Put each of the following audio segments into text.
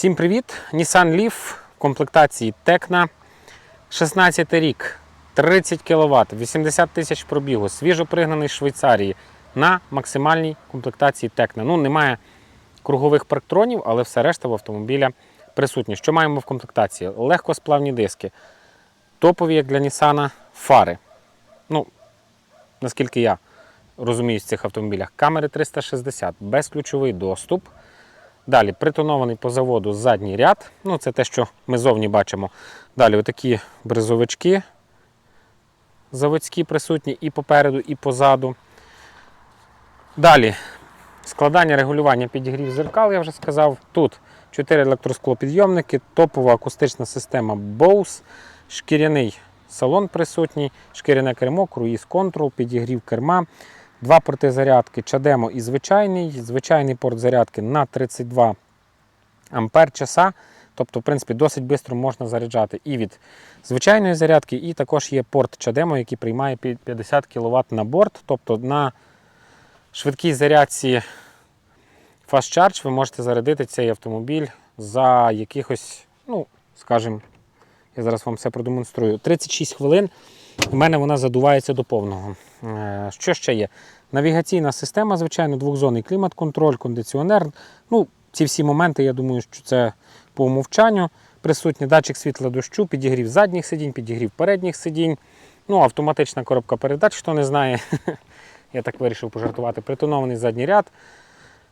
Всім привіт! Nissan Leaf в комплектації Tecna. 16 рік, 30 кВт, 80 тисяч пробігу, свіжопригнаний з Швейцарії на максимальній комплектації Tecna. Ну, немає кругових парктронів, але все решта в автомобіля присутні. Що маємо в комплектації? Легкосплавні диски, топові, як для Nissan, фари. Ну, наскільки я розумію з цих автомобілях, камери 360, безключовий доступ. Далі притонований по заводу задній ряд. Ну, це те, що ми зовні бачимо. Далі отакі бризовички заводські присутні і попереду, і позаду. Далі складання регулювання підігрів зеркал, я вже сказав. Тут 4 електросклопідйомники, топова акустична система Bose, шкіряний салон присутній, шкіряне кермо, круїз контрол, підігрів керма. Два порти зарядки чадемо і звичайний. Звичайний порт зарядки на 32 ампер часа. Тобто, в принципі, досить швидко можна заряджати і від звичайної зарядки, і також є порт чадемо, який приймає 50 кВт на борт. Тобто на швидкій зарядці Fast Charge ви можете зарядити цей автомобіль за якихось, ну, скажімо, я зараз вам все продемонструю. 36 хвилин. У мене вона задувається до повного. Е, Що ще є? Навігаційна система, звичайно, двохзонний клімат-контроль, кондиціонер. Ну, ці всі моменти, я думаю, що це по умовчанню. Присутній датчик світла дощу, підігрів задніх сидінь, підігрів передніх сидінь. Ну, автоматична коробка передач, хто не знає. Я так вирішив пожартувати. Притонований задній ряд.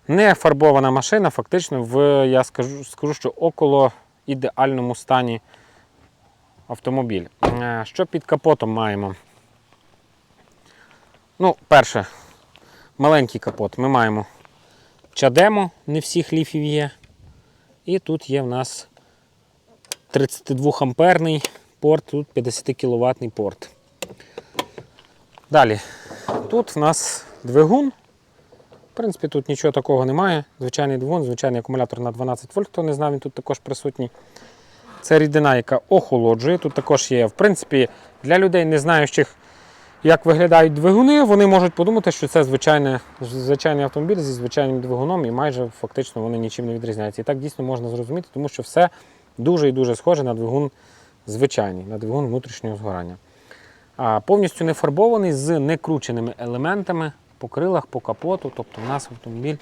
Не фарбована машина, фактично, в, я скажу, скажу, що около ідеальному стані автомобіль. Е, Що під капотом маємо? Ну, перше, маленький капот. Ми маємо чадемо, не всіх ліфів є. І тут є в нас 32 амперний порт, тут 50 кВт порт. Далі, тут в нас двигун. В принципі, тут нічого такого немає. Звичайний двигун, звичайний акумулятор на 12 вольт, хто не знав, він тут також присутній. Це рідина, яка охолоджує. Тут також є, в принципі, для людей, не знаючих, як виглядають двигуни, вони можуть подумати, що це звичайне, звичайний автомобіль зі звичайним двигуном, і майже фактично вони нічим не відрізняються. І так дійсно можна зрозуміти, тому що все дуже і дуже схоже на двигун звичайний, на двигун внутрішнього згорання. А, повністю не фарбований з некрученими елементами по крилах, по капоту. Тобто у нас автомобіль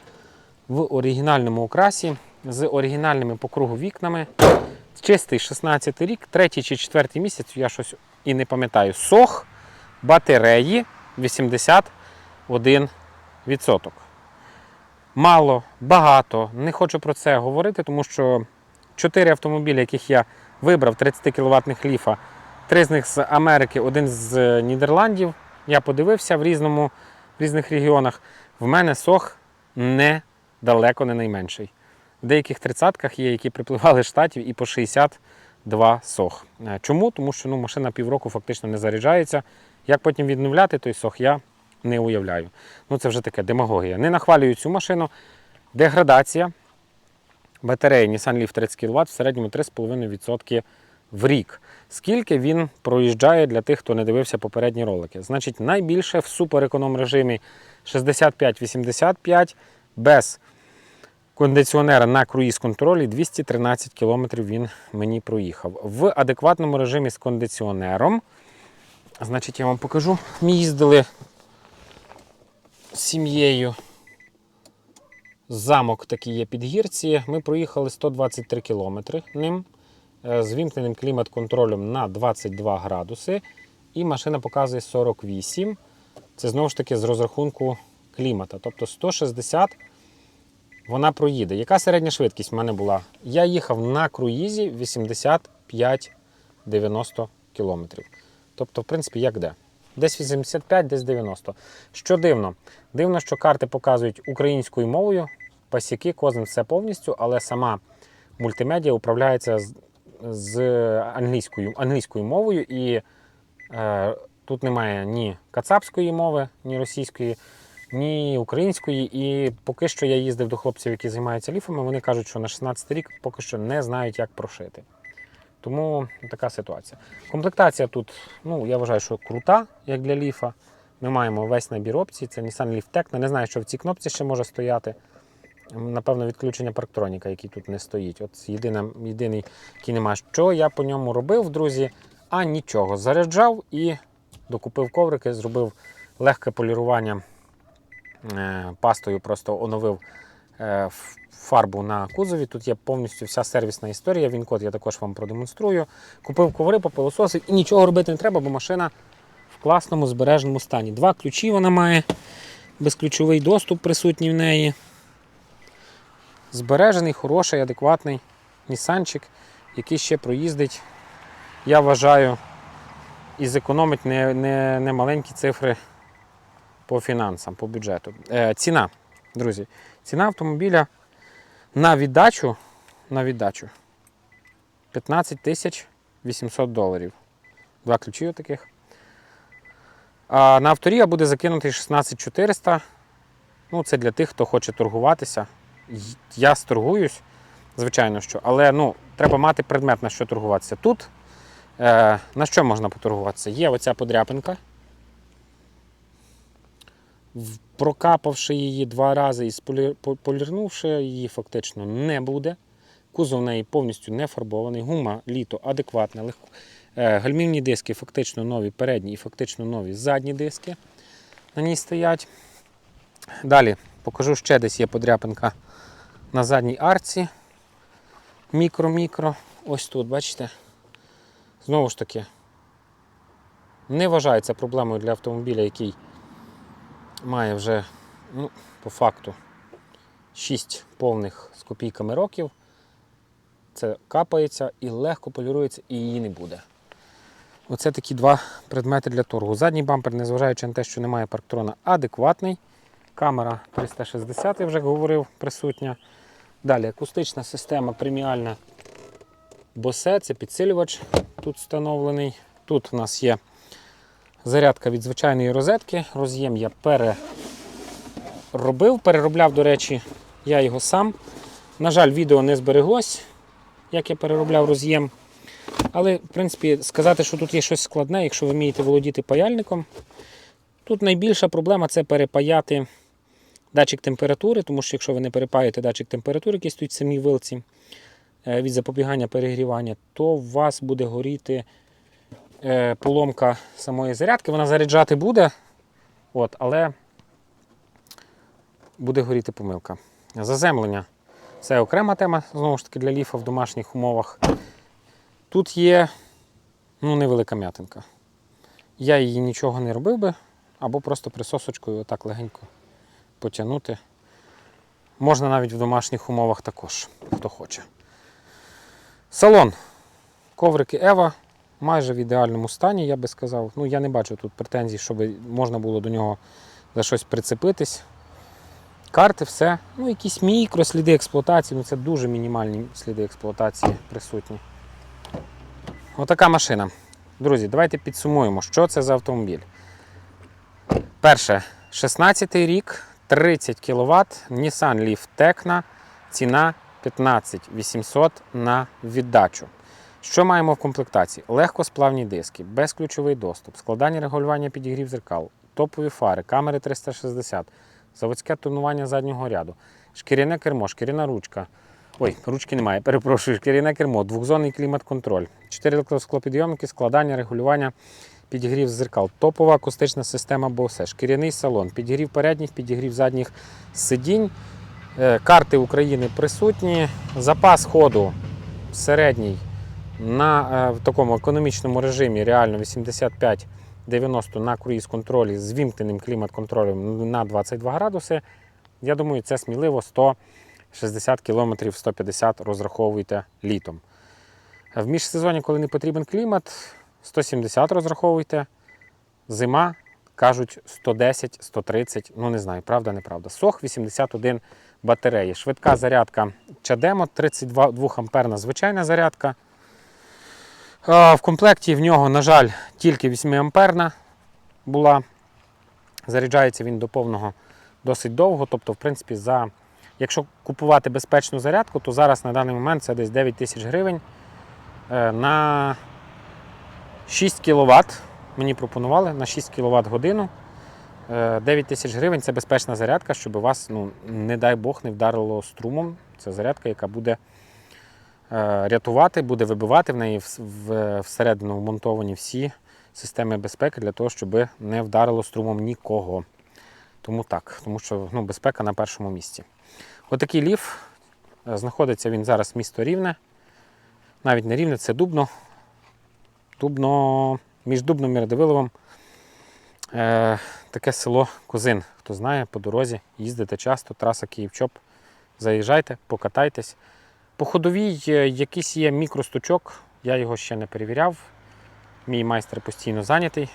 в оригінальному окрасі з оригінальними по кругу вікнами. Чистий 16 рік, третій чи четвертий місяць, я щось і не пам'ятаю. Сох батареї 81%. Мало, багато. Не хочу про це говорити, тому що 4 автомобілі, яких я вибрав, 30 кВт ліфа, три з них з Америки, один з Нідерландів. Я подивився в, різному, в різних регіонах. В мене сох не далеко не найменший. В деяких тридцятках є, які припливали з штатів і по 62 сох. Е, Чому? Тому що ну, машина півроку фактично не заряджається. Як потім відновляти той сох, я не уявляю. Ну це вже таке демагогія. Не нахвалюю цю машину. Деградація батареї Nissan Leaf 30 кВт в середньому 3,5% в рік. Скільки він проїжджає для тих, хто не дивився попередні ролики? Значить, найбільше в супереконом режимі 65-85 без кондиціонера на круїз контролі 213 км він мені проїхав. В адекватному режимі з кондиціонером. Значить, я вам покажу. Ми їздили з сім'єю. Замок такий є під гірці. Ми проїхали 123 км ним е, з вімкненим клімат-контролем на 22 градуси. І машина показує 48. Це знову ж таки з розрахунку клімата. Тобто 160 вона проїде. Яка середня швидкість в мене була? Я їхав на круїзі 85-90 км. Тобто, в принципі, як де? Десь 85, десь 90. Що дивно? Дивно, що карти показують українською мовою, пасіки, козин все повністю, але сама мультимедіа управляється з, з англійською, англійською мовою, і е, тут немає ні кацапської мови, ні російської, ні української. І поки що я їздив до хлопців, які займаються ліфами, вони кажуть, що на 16 рік поки що не знають, як прошити. Тому така ситуація. Комплектація тут, ну, я вважаю, що крута, як для ліфа. Ми маємо весь набір опцій. Це Nissan Leaf Tecna. Не знаю, що в цій кнопці ще може стояти. напевно, відключення парктроніка, який тут не стоїть. От єдине, єдиний, який немає. Що я по ньому робив, друзі? А нічого. Заряджав і докупив коврики, зробив легке полірування пастою, просто оновив е, фарбу на кузові. Тут є повністю вся сервісна історія. Він код я також вам продемонструю. Купив коври, попилососив і нічого робити не треба, бо машина в класному збереженому стані. Два ключі вона має, безключовий доступ присутній в неї. Збережений, хороший, адекватний нісанчик, який ще проїздить, я вважаю, і зекономить не, не, не маленькі цифри по фінансам, по бюджету. Е, ціна, друзі, ціна автомобіля на віддачу, на віддачу 15 тисяч 800 доларів. Два ключі таких. А на авторія буде закинутий 16 400. Ну, це для тих, хто хоче торгуватися. Я сторгуюсь, звичайно що, але ну, треба мати предмет, на що торгуватися. Тут е, на що можна поторгуватися? Є оця подряпинка. Прокапавши її два рази і полірнувши, її фактично не буде. Кузов в неї повністю не фарбований, гума літо адекватна, легко. Е, Гальмівні диски фактично нові передні і фактично нові задні диски на ній стоять. Далі покажу ще десь є подряпинка на задній арці. Мікро-мікро. Ось тут, бачите? Знову ж таки, не вважається проблемою для автомобіля, який має вже, ну, по факту, 6 повних з копійками років. Це капається і легко полірується, і її не буде. Оце такі два предмети для торгу. Задній бампер, незважаючи на те, що немає парктрона, адекватний. Камера 360, я вже говорив, присутня. Далі акустична система преміальна Bose, це підсилювач тут встановлений. Тут у нас є зарядка від звичайної розетки. Роз'єм я переробив, переробляв, до речі, я його сам. На жаль, відео не збереглось, як я переробляв роз'єм. Але, в принципі, сказати, що тут є щось складне, якщо ви вмієте володіти паяльником. Тут найбільша проблема це перепаяти датчик температури, тому що якщо ви не перепаєте датчик температури, який стоїть в самій вилці е, від запобігання перегрівання, то у вас буде горіти поломка самої зарядки. Вона заряджати буде, от, але буде горіти помилка. Заземлення це окрема тема, знову ж таки, для ліфа в домашніх умовах. Тут є ну, невелика м'ятинка. Я її нічого не робив би, або просто присосочкою отак легенько потягнути. Можна навіть в домашніх умовах також, хто хоче. Салон. Коврики Ева майже в ідеальному стані, я би сказав. Ну, я не бачу тут претензій, щоб можна було до нього за щось прицепитись. Карти, все. Ну, якісь мікро сліди експлуатації, ну це дуже мінімальні сліди експлуатації присутні. Отака машина. Друзі, давайте підсумуємо, що це за автомобіль. Перше, 16 рік, 30 кВт, Nissan Leaf Tecna, ціна 15 800 на віддачу. Що маємо в комплектації? Легкосплавні диски, безключовий доступ, складання регулювання підігрів зеркал, топові фари, камери 360, заводське тонування заднього ряду, шкіряне кермо, шкіряна ручка. Ой, ручки немає, перепрошую, шкіряне кермо, двохзонний клімат-контроль, 4 електросклопідйомники, складання, регулювання, підігрів зеркал, топова акустична система Bose, шкіряний салон, підігрів передніх, підігрів задніх сидінь, Е, карти України присутні, запас ходу середній на е, в такому економічному режимі, реально 85-90 на круїз контролі з вімкненим клімат-контролем на 22 градуси. Я думаю, це сміливо 160 км 150 розраховуйте літом. В міжсезоні, коли не потрібен клімат, 170 розраховуйте. Зима, кажуть, 110-130, ну не знаю, правда, неправда. Сох 81 батареї. Швидка зарядка Чадемо, 32 амперна звичайна зарядка. В комплекті в нього, на жаль, тільки 8 амперна була. Заряджається він до повного досить довго. Тобто, в принципі, за... якщо купувати безпечну зарядку, то зараз на даний момент це десь 9 тисяч гривень е, на 6 кВт. Мені пропонували на 6 кВт годину. Е, 9 тисяч гривень це безпечна зарядка, щоб вас, ну, не дай Бог, не вдарило струмом. Це зарядка, яка буде е, рятувати, буде вибивати в неї всередину вмонтовані всі системи безпеки для того, щоб не вдарило струмом нікого. Тому так, тому що ну, безпека на першому місці. Отакий ліф. Е, Знаходиться він зараз місто Рівне. Навіть не Рівне, це Дубно. Дубно, між Дубном і Радивиловом. Е, таке село Козин. Хто знає, по дорозі їздите часто, траса Київ-Чоп. Заїжджайте, покатайтесь. По ходовій е, якийсь є мікростучок, я його ще не перевіряв. Мій майстер постійно зайнятий.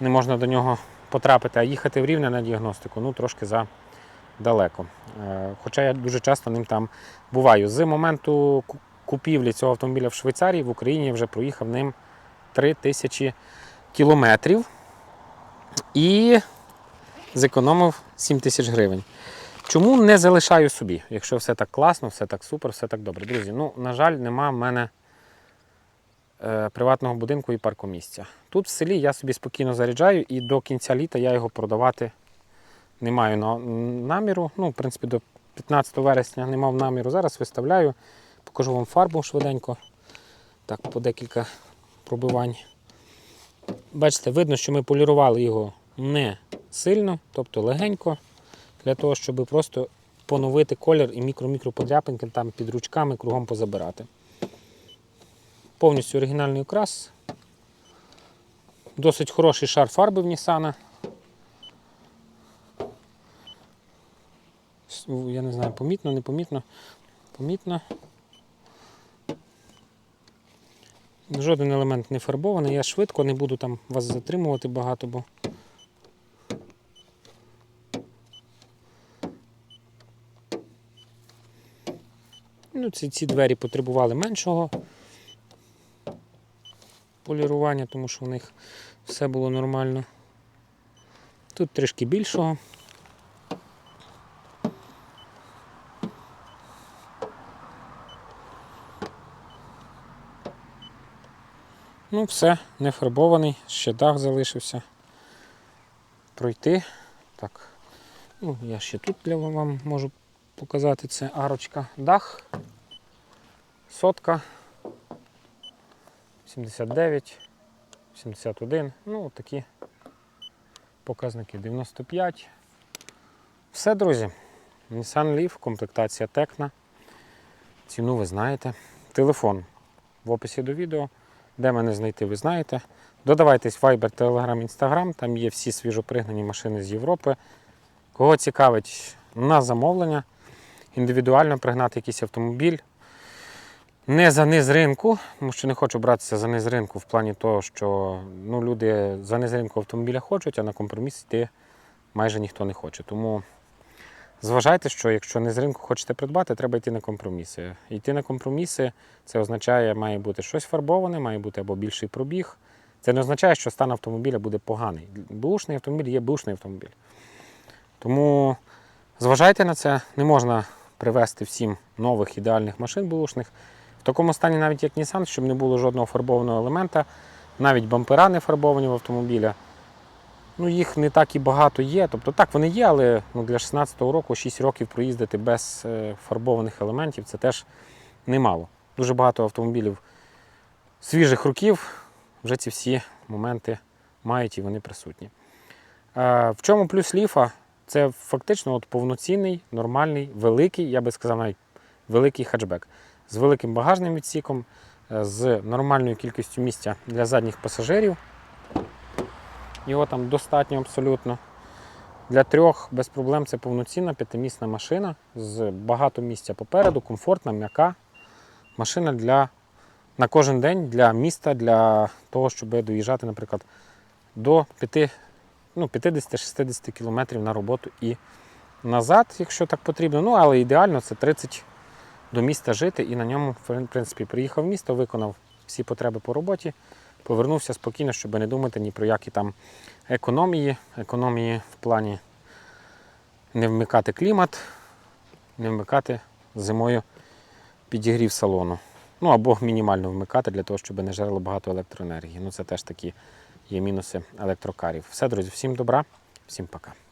Не можна до нього потрапити, а їхати в рівне на діагностику ну трошки задалеко. Е, Хоча я дуже часто ним там буваю. З моменту купівлі цього автомобіля в Швейцарії в Україні я вже проїхав ним 3 тисячі кілометрів і зекономив 7 тисяч гривень. Чому не залишаю собі, якщо все так класно, все так супер, все так добре. Друзі, ну, на жаль, нема в мене е, приватного будинку і паркомісця. Тут в селі я собі спокійно заряджаю і до кінця літа я його продавати не маю на- наміру. Ну, в принципі, до 15 вересня не мав наміру. Зараз виставляю, покажу вам фарбу швиденько. Так, по декілька пробивань. Бачите, видно, що ми полірували його не сильно, тобто легенько, для того, щоб просто поновити колір і мікро-мікро подряпинки там під ручками кругом позабирати. Повністю оригінальний окрас. Досить хороший шар фарби в Нісана. Я не знаю, помітно, непомітно. Помітно. Жоден елемент не фарбований. Я швидко не буду там вас затримувати багато, бо. Ці, ці двері потребували меншого полірування, тому що в них все було нормально. Тут трішки більшого. Ну, все, не фарбований, ще дах залишився. Пройти. Так. Ну, я ще тут для вам можу показати це арочка. Дах. Сотка. 79, 71. Ну, такі показники 95. Все, друзі. Nissan Leaf, комплектація Tecna. Ціну ви знаєте. Телефон в описі до відео. Де мене знайти, ви знаєте. Додавайтесь Viber, Telegram, Instagram, там є всі свіжопригнані машини з Європи. Кого цікавить на замовлення, індивідуально пригнати якийсь автомобіль. Не за низ ринку, тому що не хочу братися за низ ринку в плані того, що ну, люди за низ ринку автомобіля хочуть, а на компроміс йти майже ніхто не хоче. Тому зважайте, що якщо не з ринку хочете придбати, треба йти на компроміси. Йти на компроміси це означає, має бути щось фарбоване, має бути або більший пробіг. Це не означає, що стан автомобіля буде поганий. Бушний автомобіль є бушний автомобіль. Тому зважайте на це, не можна привезти всім нових ідеальних машин бушних. В такому стані, навіть як Nissan, щоб не було жодного фарбованого елемента, навіть бампера не фарбовані в автомобіля. Ну, їх не так і багато є. Тобто так вони є, але ну, для 16-го року 6 років проїздити без е, фарбованих елементів це теж немало. Дуже багато автомобілів свіжих років вже ці всі моменти мають і вони присутні. Е, В чому плюс ліфа? Це фактично от повноцінний, нормальний, великий, я би сказав, навіть великий хетчбек з великим багажним відсіком, е, з нормальною кількістю місця для задніх пасажирів. Його там достатньо абсолютно. Для трьох без проблем це повноцінна п'ятимісна машина з багато місця попереду, комфортна, м'яка. Машина для, на кожен день для міста, для того, щоб доїжджати, наприклад, до 5, ну, 50-60 км на роботу і назад, якщо так потрібно. Ну, але ідеально це 30 до міста жити і на ньому, в принципі, приїхав в місто, виконав всі потреби по роботі, повернувся спокійно, щоб не думати ні про які там економії. Економії в плані не вмикати клімат, не вмикати зимою підігрів салону. Ну або мінімально вмикати для того, щоб не жарило багато електроенергії. Ну це теж такі є мінуси електрокарів. Все, друзі, всім добра, Всім пока.